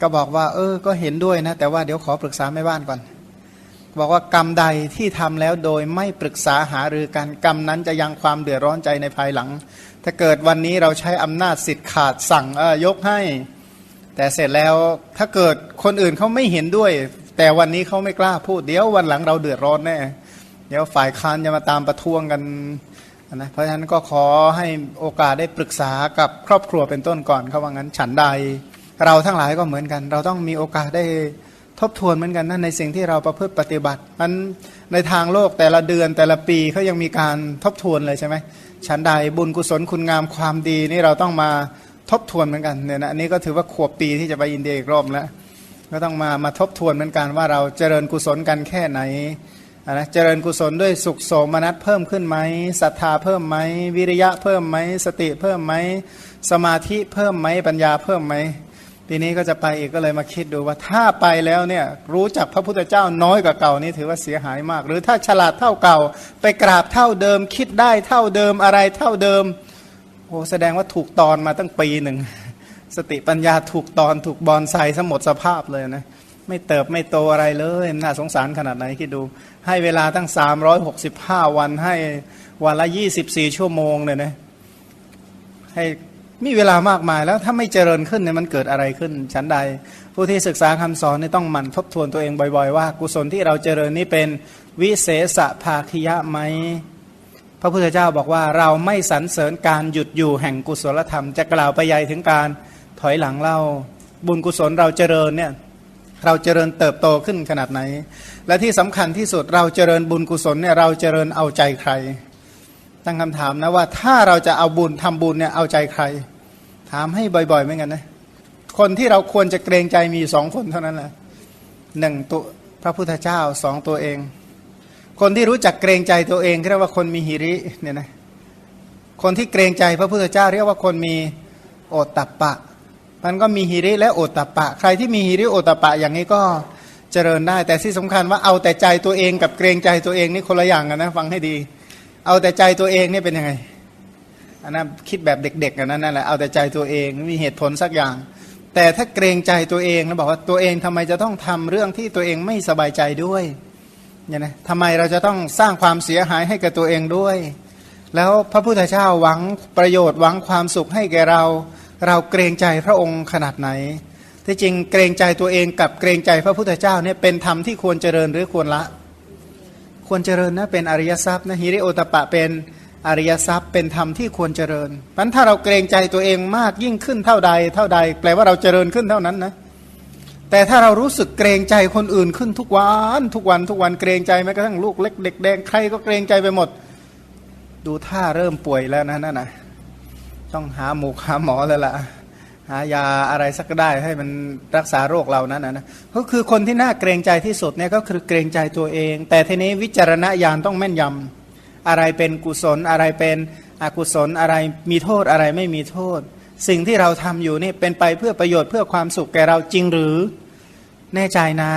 ก็บอกว่า เออ ก็เห็นด้วยนะ แต่ว่าเดี๋ยวขอปรึกษาแม่บ้านก่อน บอกว่ากรรมใดที่ทำแล้วโดยไม่ปรึกษาหารือกันกรรมนั้นจะยังความเดือดร้อนใจในภายหลัง ถ้าเกิดวันนี้เราใช้อำนาจสิทธิ์ขาดสั่งเออยกให้ แต่เสร็จแล้วถ้าเกิดคนอื่นเขาไม่เห็นด้วย แต่วันนี้เขาไม่กล้าพูดเดี๋ยววันหลังเราเดือดร้อนแน่เดี๋ยวฝ่ายค้านจะมาตามประท้วงกันนะเพราะฉะนั้นก็ขอให้โอกาสได้ปรึกษากับครอบครัวเป็นต้นก่อนเขาว่างั้นฉันใด เราทั้งหลายก็เหมือนกัน เราต้องมีโอกาสได้ทบทวนเหมือนกันนะในสิ่งที่เราประพฤติปฏิบัตินั้นในทางโลกแต่ละเดือนแต่ละปีเขายังมีการทบทวนเลยใช่ไหมฉันใดบุญกุศลคุณงามความดีนี่เราต้องมาทบทวนเหมือนกันเนี่ยนะอันนี้ก็ถือว่าขวบปีที่จะไปอินเดียอีกรอบแล้วก็ต้องมามาทบทวนเหมือนกันว่าเราเจริญกุศลกันแค่ไหนนะเจริญกุศลด้วยสุขโสมนัสเพิ่มขึ้นไหมศรัทธาเพิ่มไหมวิริยะเพิ่มไหมสติเพิ่มไหมสมาธิเพิ่มไหมปัญญาเพิ่มไหม ปีนี้ก็จะไปอีกก็เลยมาคิดดูว่าถ้าไปแล้วเนี่ยรู้จักพระพุทธเจ้าน้อยกว่าเก่านี่ถือว่าเสียหายมาก หรือถ้าฉลาดเท่าเก่า ไปกราบเท่าเดิม คิดได้เท่าเดิมอะไรเท่าเดิมโอ้แสดงว่าถูกตอนมาตั้งปีหนึ่งสติปัญญาถูกตอนถูกบอลไซสมดสภาพเลยนะไม่เติบไม่โตอะไรเลยน่าสงสารขนาดไหนคิดดู ให้เวลาตั้ง 365 วันให้วันละ 24 ชั่วโมงเลยนะให้ มีเวลามากมายแล้วถ้าไม่เจริญขึ้นเนี่ยมันเกิดอะไรขึ้นชั้นใด ผู้ที่ศึกษาคำสอนเนี่ยต้องหมั่นทบทวนตัวเองบ่อยๆ ว่า กุศลที่เราเจริญนี้เป็นวิเศษภาคิยะไหมพระพุทธเจ้าบอกว่าเราไม่สรรเสริญการหยุดอยู่แห่งกุศลธรรม จะกล่าวไปใหญ่ถึงการถอยหลังเล่า บุญกุศลเราเจริญเนี่ยเราเจริญเติบโตขึ้นขนาดไหน และที่สำคัญที่สุดเราเจริญบุญกุศลเนี่ยเราเจริญเอาใจใคร ตั้งคำถามนะว่าถ้าเราจะเอาบุญทำบุญเนี่ยเอาใจใคร ถามให้บ่อยๆเหมือนกันนะคนที่เราควรจะเกรงใจมีสองคนเท่านั้นแหละหนึ่งตัวพระพุทธเจ้าสองตัวเอง คนที่รู้จักเกรงใจตัวเองเรียกว่าคนมีหิริเนี่ยนะคนที่เกรงใจพระพุทธเจ้าเรียกว่าคนมีโอตตัปปะ มันก็มีหิริและโอตตัปปะ ใครที่มีหิริโอตตัปปะอย่างนี้ก็เจริญได้ แต่ที่สำคัญว่าเอาแต่ใจตัวเองกับเกรงใจตัวเองนี่คนละอย่างกันนะฟังให้ดี เอาแต่ใจตัวเองนี่เป็นยังไงอันนั้นคิดแบบเด็กๆกันนั้นนั่นแหละเอาแต่ใจตัวเองมีเหตุผลสักอย่าง แต่ถ้าเกรงใจตัวเองแล้วบอกว่าตัวเองทำไมจะต้องทำเรื่องที่ตัวเองไม่สบายใจด้วยเนี่ยนะทำไมเราจะต้องสร้างความเสียหายให้กับตัวเองด้วย แล้วพระพุทธเจ้าหวังประโยชน์หวังความสุขให้แก่เรา เราเกรงใจพระองค์ขนาดไหนที่จริงเกรงใจตัวเองกับเกรงใจพระพุทธเจ้าเนี่ยเป็นธรรมที่ควรเจริญหรือควรละ ควรเจริญนะเป็นอริยทรัพย์นะฮิริโอตปะเป็นอริยทรัพย์เป็นธรรมที่ควรเจริญนั้นถ้าเราเกรงใจตัวเองมากยิ่งขึ้นเท่าใด เท่าใด แปลว่าเราเจริญขึ้นเท่านั้นนะแต่ถ้าเรารู้สึกเกรงใจคนอื่นขึ้นทุกวันทุกวันทุกวันเกรงใจแม้กระทั่งลูกเล็กเด็กแดงใครก็เกรงใจไปหมด ดูท่าเริ่มป่วยแล้วนะนั่นนะต้องหาหมูหาหมอแล้วล่ะ หายาอะไรสักได้ให้มันรักษาโรคเรานั้นนะนะก็คือคนที่น่าเกรงใจที่สุดเนี่ยก็คือเกรงใจตัวเอง แต่ทีนี้วิจารณญาณต้องแม่นยำอะไรเป็นกุศลอะไรเป็นอกุศลอะไรมีโทษอะไรไม่มีโทษ สิ่งที่เราทำอยู่นี่เป็นไปเพื่อประโยชน์เพื่อความสุขแก่เราจริงหรือแน่ใจนะ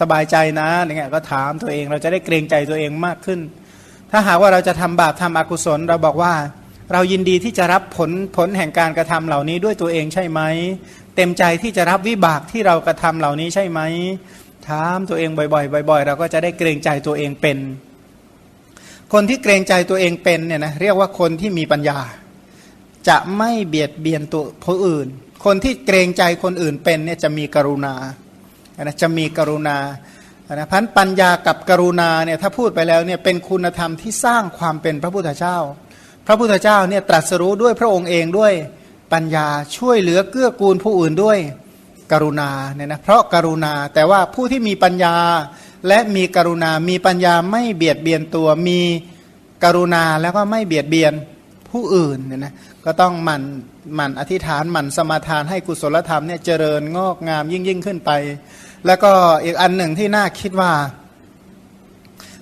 สบายใจนะเนี่ยก็ถามตัวเองเราจะได้เกรงใจตัวเองมากขึ้น ถ้าหากว่าเราจะทำบาปทำอกุศลเราบอกว่า เรายินดีที่จะรับผลผลแห่งการกระทำเหล่านี้ด้วยตัวเองใช่ไหม เต็มใจที่จะรับวิบากที่เรากระทำเหล่านี้ใช่ไหมถามตัวเองบ่อยๆ บ่อย ๆ เราก็จะได้เกรงใจตัวเองเป็น คนที่เกรงใจตัวเองเป็นเนี่ยนะเรียกว่าคนที่มีปัญญา จะไม่เบียดเบียนตัวผู้อื่น คนที่เกรงใจคนอื่นเป็นเนี่ยจะมีกรุณานะจะมีกรุณานะพันปัญญากับกรุณาเนี่ยถ้าพูดไปแล้วเนี่ยเป็นคุณธรรมที่สร้างความเป็นพระพุทธเจ้า พระพุทธเจ้าเนี่ยตรัสรู้ด้วยพระองค์เองด้วยปัญญาช่วยเหลือเกื้อกูลผู้อื่นด้วยกรุณาเนี่ยนะเพราะกรุณาแต่ว่าผู้ที่มีปัญญาและมีกรุณา มีปัญญาไม่เบียดเบียนตัวมีกรุณาแล้วก็ไม่เบียดเบียนผู้อื่นเนี่ยนะก็ต้องหมั่นหมั่นอธิษฐานหมั่นสมาทานให้กุศลธรรมเนี่ยเจริญงอกงามยิ่งยิ่งขึ้นไป แล้วก็อีกอันหนึ่งที่น่าคิดว่า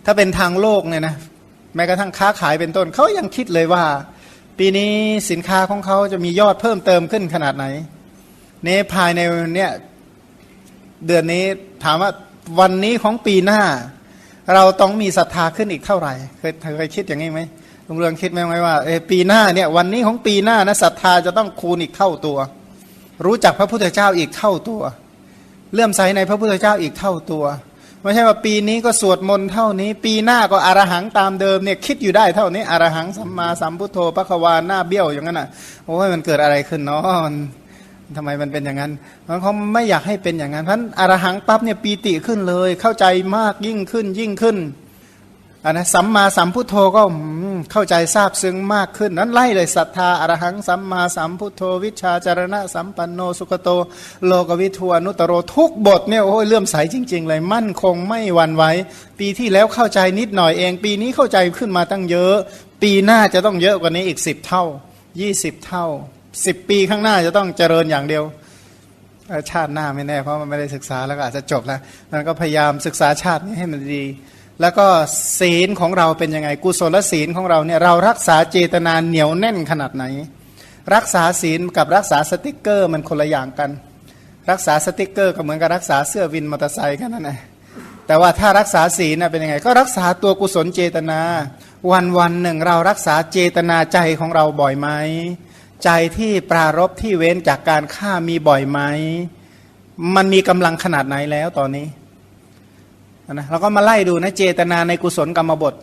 ถ้าเป็นทางโลกเนี่ยนะ แม้กระทั่งค้าขายเป็นต้นเขายังคิดเลยว่า ปีนี้สินค้าของเขาจะมียอดเพิ่มเติมขึ้นขนาดไหนเนภายในเนี่ยเดือนนี้ถามว่าวันนี้ของปีหน้า เราต้องมีศรัทธาขึ้นอีกเท่าไหร่ เคยเคยคิดอย่างนี้ไหมลุงเรืองคิดไหมว่าเออปีหน้าเนี่ยวันนี้ของปีหน้านะศรัทธาจะต้องคูณอีกเท่าตัว รู้จักพระพุทธเจ้าอีกเท่าตัว เลื่อมใสในพระพุทธเจ้าอีกเท่าตัว ไม่ใช่ว่าปีนี้ก็สวดมนต์เท่านี้ ปีหน้าก็อรหังตามเดิมเนี่ยคิดอยู่ได้เท่านี้อรหังสัมมาสัมพุทโธพระควาหน้าเบี้ยวอย่างนั้นอะโอ้ยมันเกิดอะไรขึ้นเนาะมันทำไมมันเป็นอย่างนั้นมันเขาไม่อยากให้เป็นอย่างนั้นเพราะอรหังปั๊บเนี่ยปีติขึ้นเลย เข้าใจมากยิ่งขึ้นยิ่งขึ้น อันนะสัมมาสัมพุทโธก็เข้าใจทราบซึ้งมากขึ้น นั้นไล่เลยศรัทธาอรหังสัมมาสัมพุทโธ วิชาจารณะ สัมปันโนสุขโต โลกวิทูอนุตโรทุกบทเนี่ยโอ้ยเลื่อมใสจริง ๆ เลยมั่นคงไม่หวั่นไหวปีที่แล้วเข้าใจนิดหน่อยเอง ปีนี้เข้าใจขึ้นมาตั้งเยอะ ปีหน้าจะต้องเยอะกว่านี้อีกสิบเท่ายี่สิบเท่าสิบปีข้างหน้าจะต้องเจริญอย่างเดียวชาติหน้าไม่แน่เพราะมันไม่ได้ศึกษาแล้วก็อาจจะจบแล้วมันก็พยายามศึกษาชาตินี้ให้มันดี แล้วก็ศีลของเราเป็นยังไง กุศลศีลของเราเนี่ยเรารักษาเจตนาเหนียวแน่นขนาดไหน รักษาศีลกับรักษาสติกเกอร์มันคนละอย่างกัน รักษาสติกเกอร์ก็เหมือนกับรักษาเสื้อวินมอเตอร์ไซค์กันนั่นแหละแต่ว่าถ้ารักษาศีลน่ะเป็นยังไง ก็รักษาตัวกุศลเจตนา วันวันหนึ่งเรารักษาเจตนาใจของเราบ่อยไหมใจที่ปรารบที่เว้นจากการฆ่ามีบ่อยไหมมันมีกำลังขนาดไหนแล้วตอนนี้ นะเราก็มาไล่ดูนะเจตนาในกุศลกรรมบท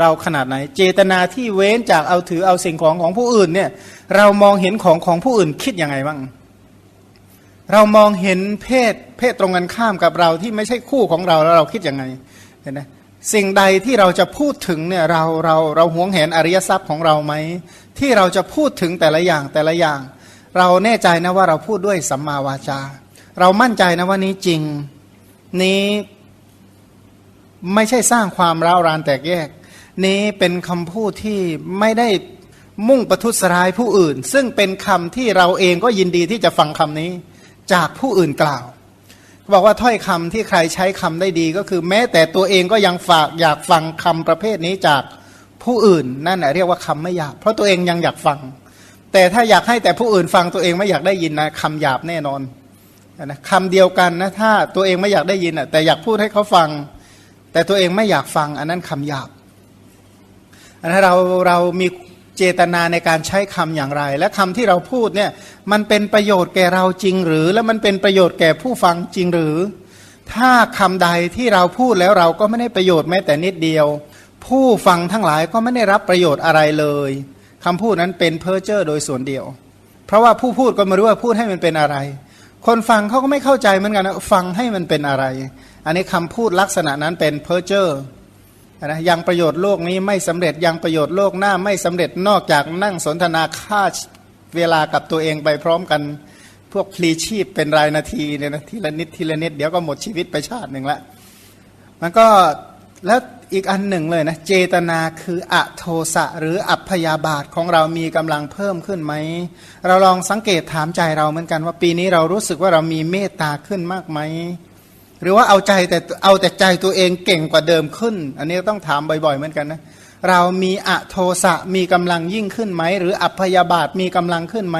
เราขนาดไหน เจตนาที่เว้นจากเอาถือเอาสิ่งของของผู้อื่นเนี่ยเรามองเห็นของของผู้อื่นคิดยังไงบ้าง เรามองเห็นเพศเพศตรงกันข้ามกับเราที่ไม่ใช่คู่ของเราแล้วเราคิดยังไงเห็นไหมสิ่งใดที่เราจะพูดถึงเนี่ยเราเราเราหวงเห็นอริยทรัพย์ของเราไหมที่เราจะพูดถึงแต่ละอย่างแต่ละอย่าง เราแน่ใจนะว่าเราพูดด้วยสัมมาวาจา เรามั่นใจนะว่านี้จริง นี้ ไม่ใช่สร้างความร้าวรานแตกแยก นี้เป็นคำพูดที่ไม่ได้มุ่งประทุษร้ายผู้อื่น ซึ่งเป็นคำที่เราเองก็ยินดีที่จะฟังคำนี้ จากผู้อื่นกล่าวบอกว่าถ้อยคำที่ใครใช้คำได้ดีก็คือ แม้แต่ตัวเองก็ยังฝากอยากฟังคำประเภทนี้จากผู้อื่นนั่นแหะเรียกว่าคำไม่หยาบเพราะตัวเองยังอยากฟัง แต่ถ้าอยากให้แต่ผู้อื่นฟังตัวเองไม่อยากได้ยินนะคำหยาบแน่นอนนะคำเดียวกันนะถ้าตัวเองไม่อยากได้ยินอะแต่อยากพูดให้เขาฟัง แต่ตัวเองไม่อยากฟังอันนั้นคำหยาบ อันนั้นเราเรามีเจตนาในการใช้คำอย่างไร และคำที่เราพูดเนี่ยมันเป็นประโยชน์แก่เราจริงหรือ และมันเป็นประโยชน์แก่ผู้ฟังจริงหรือ ถ้าคำใดที่เราพูดแล้วเราก็ไม่ได้ประโยชน์แม้แต่นิดเดียว ผู้ฟังทั้งหลายก็ไม่ได้รับประโยชน์อะไรเลยคำพูดนั้นเป็นเพ้อเจ้อโดยส่วนเดียว เพราะว่าผู้พูดก็ไม่รู้ว่าพูดให้มันเป็นอะไร คนฟังเขาก็ไม่เข้าใจเหมือนกันนะฟังให้มันเป็นอะไร อันนี้คำพูดลักษณะนั้นเป็นเพ้อเจ้อนะยังประโยชน์โลกนี้ไม่สำเร็จยังประโยชน์โลกหน้าไม่สำเร็จนอกจากนั่งสนทนาค่าเวลากับตัวเองไปพร้อมกัน พวกพลีชีพเป็นรายนาทีเนี่ยนะทีละนิดทีละนิดเดี๋ยวก็หมดชีวิตไปชาติหนึ่งละมันก็แล้วอีกอันหนึ่งเลยนะเจตนาคืออโทสะหรืออัพยาบาทของเรามีกำลังเพิ่มขึ้นไหม เราลองสังเกตถามใจเราเหมือนกันว่าปีนี้เรารู้สึกว่าเรามีเมตตาขึ้นมากไหม หรือว่าเอาใจแต่เอาแต่ใจตัวเองเก่งกว่าเดิมขึ้น อันนี้ต้องถามบ่อยๆเหมือนกันนะเรามีอะโทสะมีกำลังยิ่งขึ้นไหม หรืออัพยาบาทมีกำลังขึ้นไหม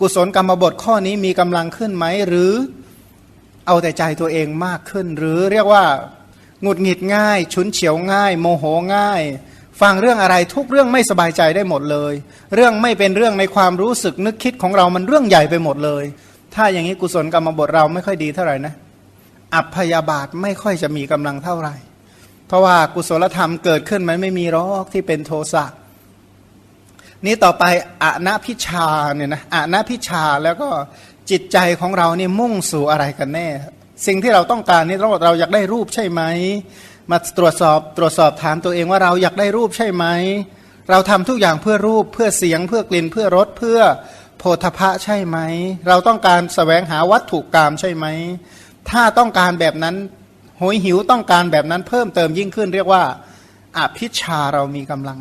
กุศลกรรมบทข้อนี้มีกำลังขึ้นไหม หรือเอาแต่ใจตัวเองมากขึ้น หรือเรียกว่าหงุดหงิดง่าย ฉุนเฉียวง่าย โมโหง่าย ฟังเรื่องอะไรทุกเรื่องไม่สบายใจได้หมดเลย เรื่องไม่เป็นเรื่องในความรู้สึกนึกคิดของเรามันเรื่องใหญ่ไปหมดเลย ถ้าอย่างนี้กุศลกรรมบทเราไม่ค่อยดีเท่าไหร่นะ อัพยาบาทไม่ค่อยจะมีกำลังเท่าไหร่ เพราะว่ากุศลธรรมเกิดขึ้นมันไม่มีรอกที่เป็นโทสะนี้ต่อไปอนะพิชาเนี่ยนะอนะพิชาแล้วก็จิตใจของเราเนี่ยมุ่งสู่อะไรกันแน่ สิ่งที่เราต้องการนี่เราเราอยากได้รูปใช่ไหม มาตรวจสอบตรวจสอบถามตัวเองว่าเราอยากได้รูปใช่ไหม เราทำทุกอย่างเพื่อรูปเพื่อเสียงเพื่อกลิ่นเพื่อรสเพื่อโพธพะใช่ไหม เราต้องการสแสวงหาวัตถุกรรมใช่ไหม ถ้าต้องการแบบนั้นโหยหิวต้องการแบบนั้นเพิ่มเติมยิ่งขึ้น เรียกว่าอภิชาเรามีกำลัง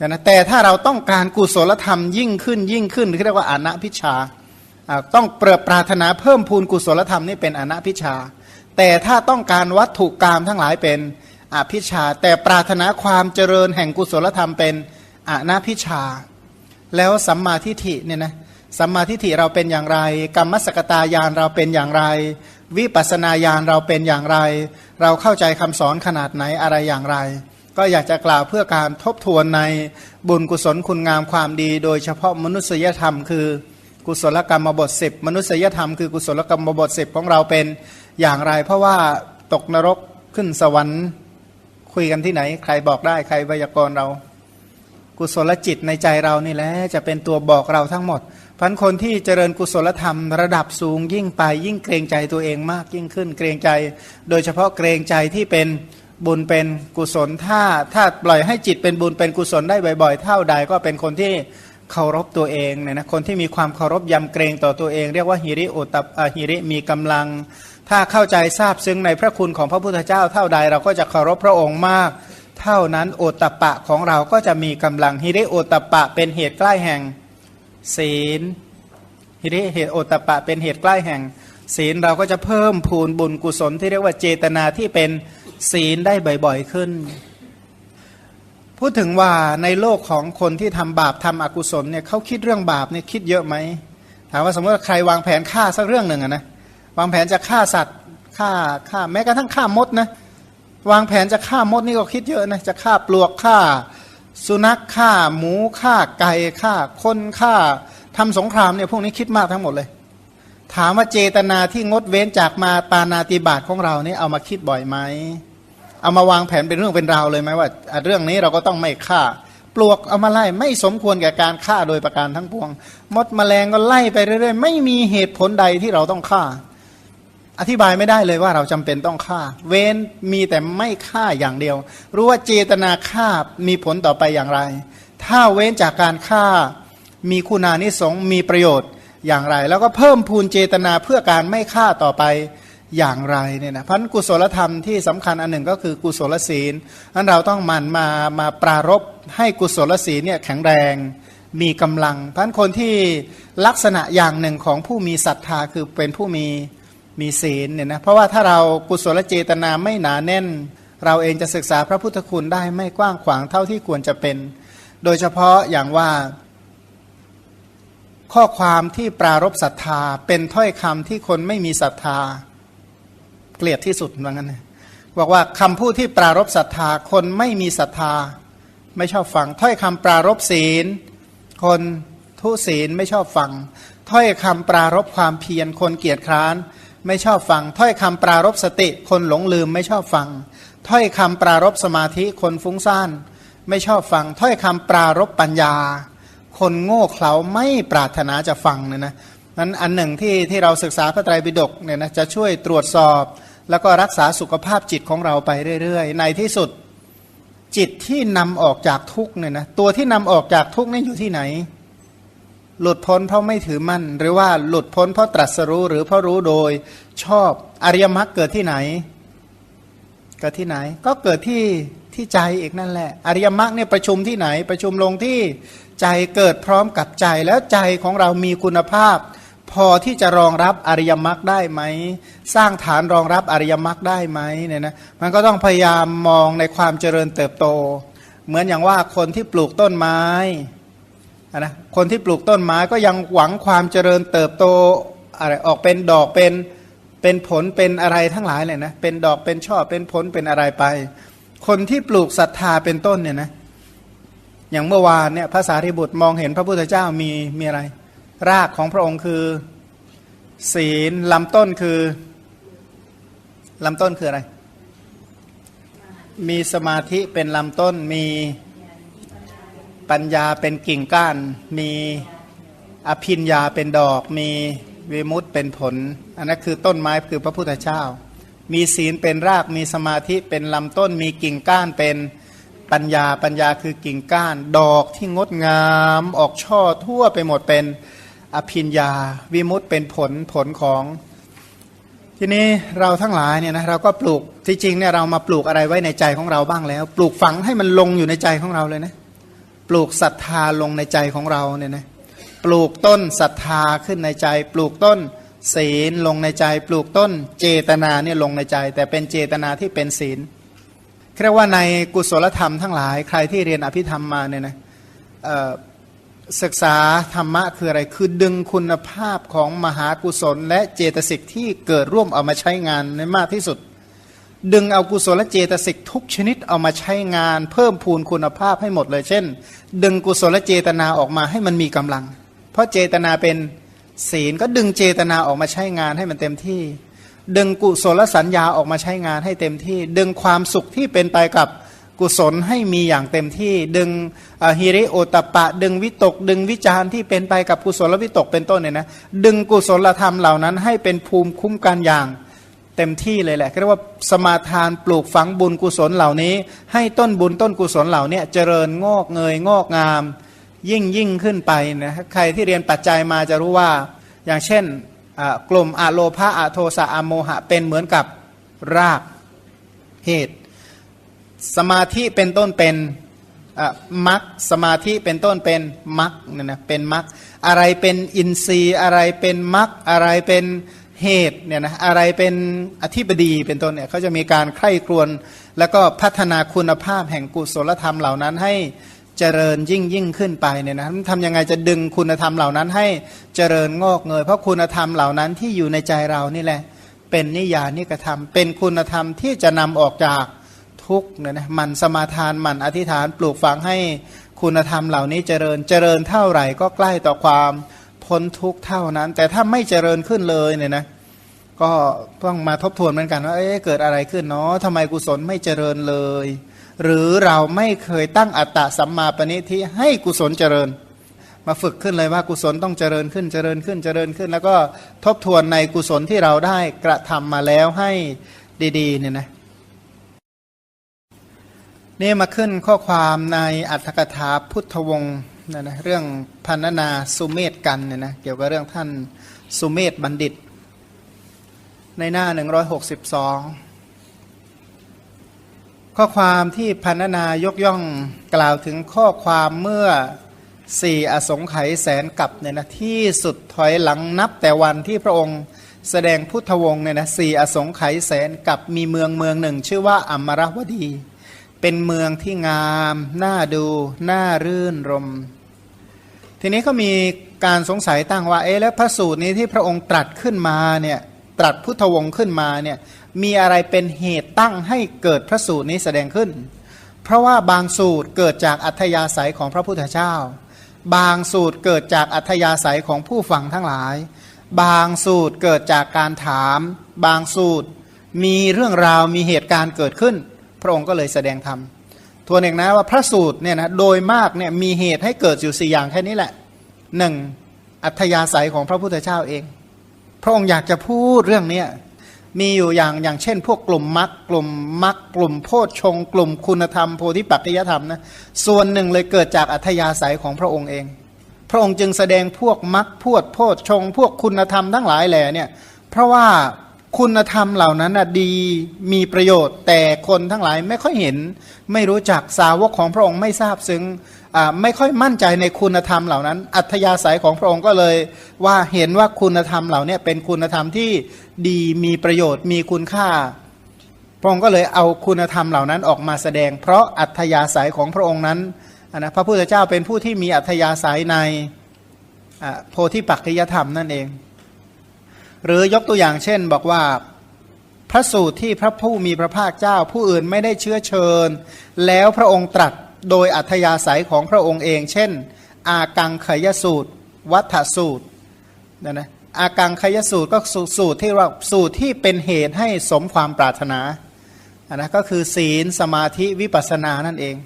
นะแต่ถ้าเราต้องการกุศลธรรมยิ่งขึ้นยิ่งขึ้นเรียกว่าอนัพิชาต้องเปรปรารถนาเพิ่มพูนกุศลธรรมนี่เป็นอนัพิชา แต่ถ้าต้องการวัตถุกรรมทั้งหลายเป็นอภิชา แต่ปรารถนาความเจริญแห่งกุศลธรรมเป็นอนัพิชา แล้วสัมมาทิฏฐิเนี่ยนะ สัมมาทิฏฐิเราเป็นอย่างไร กรรมสกตายานเราเป็นอย่างไร วิปัสนาญาณเราเป็นอย่างไร เราเข้าใจคำสอนขนาดไหนอะไรอย่างไร ก็อยากจะกล่าวเพื่อการทบทวนในบุญกุศลคุณงามความดี โดยเฉพาะมนุษยธรรม คือกุศลกรรมบทสิบมนุษยธรรมคือกุศลกรรมบทสิบของเราเป็นอย่างไร เพราะว่าตกนรกขึ้นสวรรค์คุยกันที่ไหน ใครบอกได้ใครพยากรณ์เรา กุศลจิตในใจเรานี่แหละจะเป็นตัวบอกเราทั้งหมด พันคนที่เจริญกุศลธรรมระดับสูงยิ่งไปยิ่งเกรงใจตัวเองมากยิ่งขึ้นเกรงใจ โดยเฉพาะเกรงใจที่เป็นบุญเป็นกุศลถ้าถ้าปล่อยให้จิตเป็นบุญเป็นกุศลได้บ่อย ๆ เท่าใดก็เป็นคนที่เคารพตัวเองเนี่ยนะคนที่มีความเคารพยำเกรงต่อตัวเอง เรียกว่าฮิริโอตับฮิริมีกำลัง ถ้าเข้าใจทราบซึ้งในพระคุณของพระพุทธเจ้าเท่าใดเราก็จะเคารพพระองค์มาก เท่านั้นโอตตะปะของเราก็จะมีกำลังฮิริโอตตะปะเป็นเหตุใกล้แห่ง ศีลฮิริเหตุโอตะปะเป็นเหตุใกล้แห่ง ศีลเราก็จะเพิ่มพูนบุญกุศลที่เรียกว่าเจตนาที่เป็นศีลได้บ่อยๆขึ้น พูดถึงว่าในโลกของคนที่ทำบาปทำอกุศลเนี่ยเขาคิดเรื่องบาปเนี่ยคิดเยอะไหมถามว่าสมมติว่าใครวางแผนฆ่าสักเรื่องหนึ่งอะนะวางแผนจะฆ่าสัตว์ฆ่าฆ่าแม้กระทั่งฆ่ามดนะวางแผนจะฆ่ามดนี่ก็คิดเยอะนะจะฆ่าปลวกฆ่า สุนัขฆ่าหมูฆ่าไก่ฆ่าคนฆ่าทำสงครามเนี่ยพวกนี้คิดมากทั้งหมดเลย ถามว่าเจตนาที่งดเว้นจากมาปานาติบาตของเราเนี่ยเอามาคิดบ่อยไหมเอามาวางแผนเป็นเรื่องเป็นราวเลยไหมว่า เรื่องนี้เราก็ต้องไม่ฆ่า ปลวกเอามาไล่ไม่สมควรแก่การฆ่าโดยประการทั้งปวง มดแมลงก็ไล่ไปเรื่อยๆ ไม่มีเหตุผลใดที่เราต้องฆ่า อธิบายไม่ได้เลยว่าเราจำเป็นต้องฆ่า เว้นมีแต่ไม่ฆ่าอย่างเดียว รู้ว่าเจตนาฆ่ามีผลต่อไปอย่างไร ถ้าเว้นจากการฆ่ามีคุณานิสงมีประโยชน์อย่างไร แล้วก็เพิ่มพูนเจตนาเพื่อการไม่ฆ่าต่อไปอย่างไรเนี่ยนะพันกุศลธรรมที่สำคัญอันหนึ่งก็คือกุศลศีลนั้นเราต้องหมั่นมามาปรารบให้กุศลศีลเนี่ยแข็งแรงมีกำลังพันคนที่ลักษณะอย่างหนึ่งของผู้มีศรัทธาคือเป็นผู้มี มีศีลเนี่ยนะเพราะว่าถ้าเรากุศลเจตนาไม่หนาแน่น เราเองจะศึกษาพระพุทธคุณได้ไม่กว้างขวางเท่าที่ควรจะเป็น โดยเฉพาะอย่างว่า ข้อความที่ปรารบศรัทธา เป็นถ้อยคำที่คนไม่มีศรัทธา เกลียดที่สุดว่างั้นนะบอกว่าคำพูดที่ปรารบศรัทธา คนไม่มีศรัทธา ไม่ชอบฟัง ถ้อยคำปรารบศีล คนทุศีลไม่ชอบฟัง ถ้อยคำปรารบความเพียรคนเกียจคร้าน ไม่ชอบฟัง ถ้อยคำปรารบสติ คนหลงลืมไม่ชอบฟัง ถ้อยคำปรารบสมาธิคนฟุ้งซ่านไม่ชอบฟัง ถ้อยคำปรารบปัญญา คนโง่เขลาไม่ปรารถนาจะฟังเนี่ยนะนั้นอันหนึ่งที่ที่เราศึกษาพระไตรปิฎกเนี่ยนะจะช่วยตรวจสอบ แล้วก็รักษาสุขภาพจิตของเราไปเรื่อยๆ ในที่สุดจิตที่นำออกจากทุกเนี่ยนะตัวที่นำออกจากทุกนี่อยู่ที่ไหน หลุดพ้นเพราะไม่ถือมั่น หรือว่าหลุดพ้นเพราะตรัสรู้หรือเพราะรู้โดยชอบอริยมรรคเกิดที่ไหน เกิดที่ไหน ก็เกิดที่ที่ใจเอกนั่นแหละ อริยมรรคเนี่ยประชุมที่ไหน ประชุมลงที่ใจเกิดพร้อมกับใจแล้วใจของเรามีคุณภาพ พอที่จะรองรับอริยมรรคได้ไหม สร้างฐานรองรับอริยมรรคได้ไหมเนี่ยนะมันก็ต้องพยายามมองในความเจริญเติบโต เหมือนอย่างว่าคนที่ปลูกต้นไม้ นะคนที่ปลูกต้นไม้ก็ยังหวังความเจริญเติบโตอะไรออกเป็นดอกเป็นเป็นผลเป็นอะไรทั้งหลายเลยนะเป็นดอกเป็นช่อเป็นผลเป็นอะไรไป คนที่ปลูกศรัทธาเป็นต้นเนี่ยนะอย่างเมื่อวานเนี่ยภาษาริบุตรมองเห็นพระพุทธเจ้ามีมีอะไร รากของพระองค์คือ ศีลลำต้นคือลำต้นคืออะไร มีสมาธิเป็นลำต้นมี ปัญญาเป็นกิ่งก้าน มีอภิญญาเป็นดอก มีวิมุตเป็นผล อันนั้นคือต้นไม้คือพระพุทธเจ้า มีศีลเป็นราก มีสมาธิเป็นลำต้น มีกิ่งก้านเป็นปัญญา ปัญญาคือกิ่งก้าน ดอกที่งดงาม ออกช่อทั่วไปหมดเป็นอภิญญา วิมุตเป็นผลผลของ ทีนี้เราทั้งหลายเนี่ยนะเราก็ปลูกที่จริงเนี่ยเรามาปลูกอะไรไว้ในใจของเราบ้างแล้ว ปลูกฝังให้มันลงอยู่ในใจของเราเลยนะ ปลูกศรัทธาลงในใจของเราเนี่ยนะปลูกต้นศรัทธาขึ้นในใจ ปลูกต้นศีลลงในใจ ปลูกต้นเจตนาเนี่ยลงในใจ แต่เป็นเจตนาที่เป็นศีลเรียกว่าในกุศลธรรมทั้งหลายใครที่เรียนอภิธรรมมาเนี่ยนะศึกษาธรรมะคืออะไร คือดึงคุณภาพของมหากุศล และเจตสิกที่เกิดร่วมเอามาใช้งานในมากที่สุด ดึงเอากุศลเจตสิกทุกชนิดเอามาใช้งาน เพิ่มพูนคุณภาพให้หมดเลย เช่น ดึงกุศลเจตนาออกมาให้มันมีกำลัง เพราะเจตนาเป็นศีลก็ดึงเจตนาออกมาใช้งานให้มันเต็มที่ ดึงกุศลสัญญาออกมาใช้งานให้เต็มที่ ดึงความสุขที่เป็นไปกับกุศลให้มีอย่างเต็มที่ ดึงฮิริโอตปะ ดึงวิตก ดึงวิจารณ์ที่เป็นไปกับกุศลวิตกเป็นต้นเนี่ยนะดึงกุศลธรรมเหล่านั้นให้เป็นภูมิคุ้มกันอย่าง เต็มที่เลยแหละเรียกว่าสมาทานปลูกฝังบุญกุศลเหล่านี้ ให้ต้นบุญต้นกุศลเหล่านี้เจริญงอกเงยงอกงาม ยิ่งยิ่งขึ้นไปนะใครที่เรียนปัจจัยมาจะรู้ว่า อย่างเช่นกลุ่มอะโลภะอะโทสะอะโมหะเป็นเหมือนกับรากเหตุ สมาธิเป็นต้นเป็นมักสมาธิเป็นต้นเป็นมักเนี่ยนะเป็นมักอะไรเป็นอินทรีย์อะไรเป็นมักอะไรเป็น เหตุเนี่ยนะอะไรเป็นอธิบดีเป็นต้นเนี่ยเขาจะมีการใคร่ครวญแล้วก็พัฒนาคุณภาพแห่งกุศลธรรมเหล่านั้นให้เจริญยิ่งยิ่งขึ้นไปเนี่ยนะทำยังไงจะดึงคุณธรรมเหล่านั้นให้เจริญงอกเงย เพราะคุณธรรมเหล่านั้นที่อยู่ในใจเรานี่แหละ เป็นนิยานิกระทำเป็นคุณธรรมที่จะนำออกจากทุกเนี่ยนะมันสมาทานมันอธิษฐานปลูกฝังให้คุณธรรมเหล่านี้เจริญเจริญเท่าไหร่ก็ใกล้ต่อความ พ้นทุกเท่านั้น แต่ถ้าไม่เจริญขึ้นเลยเนี่ยนะก็ต้องมาทบทวนเหมือนกันว่าเอ๊ะเกิดอะไรขึ้นเนาะทำไมกุศลไม่เจริญเลย หรือเราไม่เคยตั้งอัตตะสัมมาปณิที่ให้กุศลเจริญ มาฝึกขึ้นเลยว่ากุศลต้องเจริญขึ้นเจริญขึ้นเจริญขึ้น แล้วก็ทบทวนในกุศลที่เราได้กระทำมาแล้วให้ดีๆเนี่ยนะนี่มาขึ้นข้อความในอัตถกถาพุทธวงศ์ นะนะเรื่องพันนาสุเมธกันเนี่ยนะเกี่ยวกับเรื่องท่านสุเมธบัณฑิต ในหน้า 162 ข้อความที่พันนายกย่องกล่าวถึงข้อความเมื่อสี่อสงไขยแสนกับเนี่ยนะที่สุดถอยหลังนับแต่วันที่พระองค์แสดงพุทธวงศ์เนี่ยนะสี่อสงไขยแสนกับมีเมืองเมืองหนึ่ง ชื่อว่าอัมรวดี เป็นเมืองที่งาม น่าดู น่ารื่นรม ทีนี้ก็มีการสงสัยตั้งว่าเอ๊ะแล้วพระสูตรนี้ที่พระองค์ตรัสขึ้นมาเนี่ยตรัสพุทธวงศ์ขึ้นมาเนี่ยมีอะไรเป็นเหตุตั้งให้เกิดพระสูตรนี้แสดงขึ้น เพราะว่าบางสูตรเกิดจากอัธยาศัยของพระพุทธเจ้า บางสูตรเกิดจากอัธยาศัยของผู้ฟังทั้งหลาย บางสูตรเกิดจากการถาม บางสูตรมีเรื่องราวมีเหตุการณ์เกิดขึ้น พระองค์ก็เลยแสดงธรรม ทวนเองนะว่าพระสูตรเนี่ยนะโดยมากเนี่ยมีเหตุให้เกิดอยู่สี่อย่างแค่นี้แหละหนึ่งอัธยาศัยของพระพุทธเจ้าเอง พระองค์อยากจะพูดเรื่องเนี้ยมีอยู่อย่างอย่างเช่น พวกกลุ่มมรรคกลุ่มมรรคกลุ่มโพชฌงกลุ่มคุณธรรมโพธิปัจจยธรรมนะส่วนหนึ่งเลยเกิดจากอัธยาศัยของพระองค์เอง พระองค์จึงแสดงพวกมรรคพวดโพชฌงพวกคุณธรรมทั้งหลายแหล่เนี่ยเพราะว่า คุณธรรมเหล่านั้นดีมีประโยชน์ แต่คนทั้งหลายไม่ค่อยเห็น ไม่รู้จักสาวกของพระองค์ไม่ทราบซึ้งไม่ค่อยมั่นใจในคุณธรรมเหล่านั้น อัธยาศัยของพระองค์ก็เลย ว่าเห็นว่าคุณธรรมเหล่านี้เป็นคุณธรรมที่ดีมีประโยชน์ มีคุณค่า พระองค์ก็เลยเอาคุณธรรมเหล่านั้นออกมาแสดง เพราะอัธยาศัยของพระองค์นั้นนะพระพุทธเจ้าเป็นผู้ที่มีอัธยาศัยในโพธิปักจยธรรมนั่นเอง หรือยกตัวอย่างเช่น บอกว่าพระสูตรที่พระผู้มีพระภาคเจ้าผู้อื่นไม่ได้เชื้อเชิญ แล้วพระองค์ตรัสโดยอัธยาศัยของพระองค์เอง เช่น อากังขยสูตร วัฏสูตรนะนะอากังขยสูตรก็สูตรที่ว่าสูตรที่เป็นเหตุให้สมความปรารถนาอันนะก็คือศีลสมาธิวิปัสสนานั่นเอง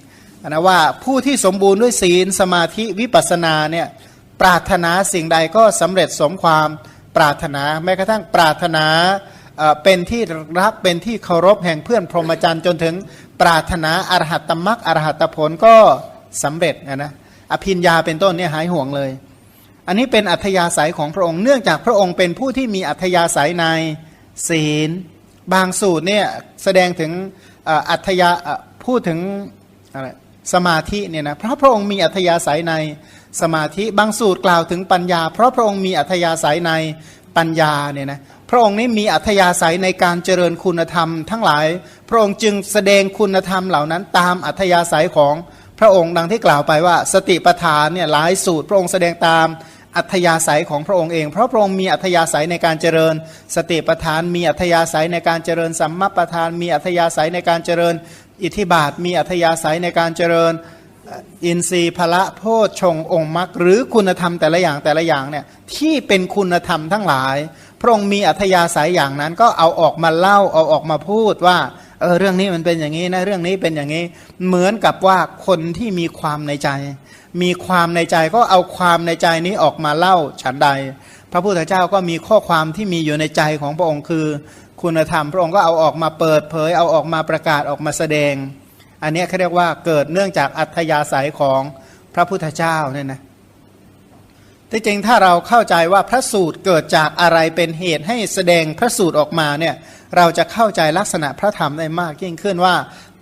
อันนะว่าผู้ที่สมบูรณ์ด้วยศีลสมาธิวิปัสสนาเนี่ยปรารถนาสิ่งใดก็สำเร็จสมความ ปรารถนาแม้กระทั่งปรารถนาเป็นที่รักเป็นที่เคารพแห่งเพื่อนพรหมจรรย์จนถึงปรารถนาอรหัตตมรักอรหัตผลก็สำเร็จนะนะอภินยาเป็นต้นเนี่ยหายห่วงเลย อันนี้เป็นอัธยาศัยของพระองค์เนื่องจากพระองค์เป็นผู้ที่มีอัธยาศัยในศีล บางสูตรเนี่ยแสดงถึงอัธยาพูดถึงอะไรสมาธิเนี่ยนะเพราะพระองค์มีอัธยาศัยใน สมาธิบางสูตรกล่าวถึงปัญญา เพราะพระองค์มีอัธยาศัยในปัญญาเนี่ยนะพระองค์นี้มีอัธยาศัยในการเจริญคุณธรรมทั้งหลาย พระองค์จึงแสดงคุณธรรมเหล่านั้นตามอัธยาศัยของพระองค์ดังที่กล่าวไปว่า สติปัฏฐานเนี่ยหลายสูตร พระองค์แสดงตามอัธยาศัยของพระองค์เอง เพราะพระองค์มีอัธยาศัยในการเจริญ สติปัฏฐาน มีอัธยาศัยในการเจริญสัมมาปัฏฐาน มีอัธยาศัยในการเจริญ อิทธิบาท มีอัธยาศัยในการเจริญ อินทรีย์พละโพชฌงองค์มรรคหรือคุณธรรมแต่ละอย่างแต่ละอย่างเนี่ยที่เป็นคุณธรรมทั้งหลาย พระองค์มีอัธยาศัยอย่างนั้นก็เอาออกมาเล่าเอาออกมาพูดว่าเออเรื่องนี้มันเป็นอย่างนี้นะเรื่องนี้เป็นอย่างนี้ เหมือนกับว่าคนที่มีความในใจ มีความในใจก็เอาความในใจนี้ออกมาเล่าฉันใด พระพุทธเจ้าก็มีข้อความที่มีอยู่ในใจของพระองค์คือ คุณธรรมพระองค์ก็เอาออกมาเปิดเผยเอาออกมาประกาศออกมาแสดง อันนี้เขาเรียกว่าเกิดเนื่องจากอัธยาศัยของพระพุทธเจ้าเนี่ยนะที่จริงถ้าเราเข้าใจว่าพระสูตรเกิดจากอะไรเป็นเหตุให้แสดงพระสูตรออกมาเนี่ยเราจะเข้าใจลักษณะพระธรรมได้มากยิ่งขึ้นว่า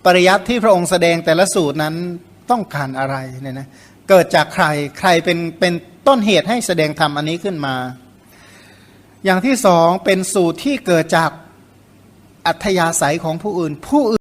ปริยัติที่พระองค์แสดงแต่ละสูตรนั้นต้องการอะไรเนี่ยนะเกิดจากใครใครเป็นเป็นต้นเหตุให้แสดงธรรมอันนี้ขึ้นมา อย่างที่สองเป็นสูตรที่เกิดจากอัธยาศัยของผู้อื่นผู้อื่น